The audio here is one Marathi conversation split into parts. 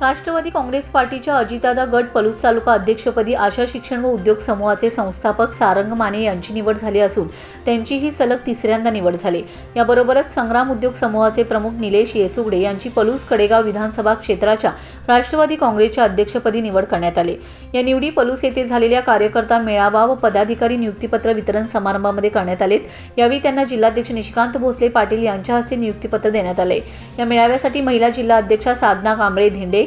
Rashtravadi Congress पार्टीच्या अजितदादा गट पलूस तालुका अध्यक्षपदी आशा शिक्षण व उद्योग समूहाचे संस्थापक सारंग माने यांची निवड झाली असून त्यांची ही सलग तिसऱ्यांदा निवड झाली. याबरोबरच संग्राम उद्योग समूहाचे प्रमुख निलेश येसुगडे यांची पलूस कडेगाव विधानसभा क्षेत्राच्या राष्ट्रवादी काँग्रेसच्या अध्यक्षपदी निवड करण्यात आली. या निवडी पलूस येथे झालेल्या कार्यकर्ता मेळावा व पदाधिकारी नियुक्तीपत्र वितरण समारंभामध्ये करण्यात आलेत. यावेळी त्यांना जिल्हाध्यक्ष निशिकांत भोसले पाटील यांच्या हस्ते नियुक्तीपत्र देण्यात आले. या मेळाव्यासाठी महिला जिल्हा अध्यक्षा साधना कांबळे धिंडे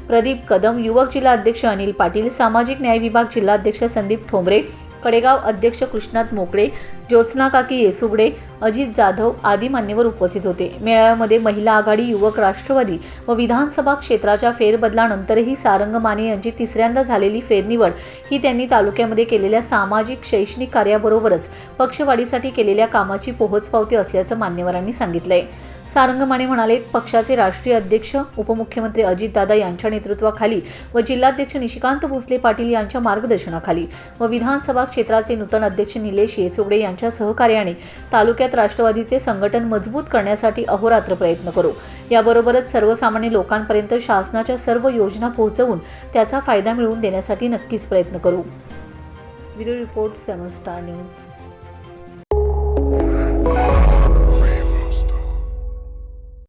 प्रदीप कदम युवक जिल्हा अध्यक्ष अनिल पाटील सामाजिक न्याय विभाग जिल्हा अध्यक्ष संदीप ठोंबरे कडेगाव अध्यक्ष कृष्णात मोकळे ज्योत्स्ना काकी येसुबडे अजित जाधव आदी मान्यवर उपस्थित होते. मेळाव्यामध्ये महिला आघाडी युवक राष्ट्रवादी व विधानसभा क्षेत्राच्या फेरबदलानंतरही सारंग माने यांची तिसऱ्यांदा झालेली फेरनिवड ही त्यांनी तालुक्यामध्ये केलेल्या सामाजिक शैक्षणिक कार्याबरोबरच पक्षवाढीसाठी केलेल्या कामाची पोहोचपावती असल्याचं मान्यवरांनी सांगितलंय. सारंग माने म्हणाले पक्षाचे राष्ट्रीय अध्यक्ष उपमुख्यमंत्री अजितदादा यांच्या नेतृत्वाखाली व जिल्हाध्यक्ष निशिकांत भोसले पाटील यांच्या मार्गदर्शनाखाली व विधानसभा क्षेत्राचे नूतन अध्यक्ष निलेश येसुगडे यांच्या सहकार्याने तालुक्यात राष्ट्रवादीचे संघटन मजबूत करण्यासाठी अहोरात्र प्रयत्न करू. याबरोबरच सर्वसामान्य लोकांपर्यंत शासनाच्या सर्व योजना पोहोचवून त्याचा फायदा मिळवून देण्यासाठी नक्कीच प्रयत्न करू. Bureau report seven star news.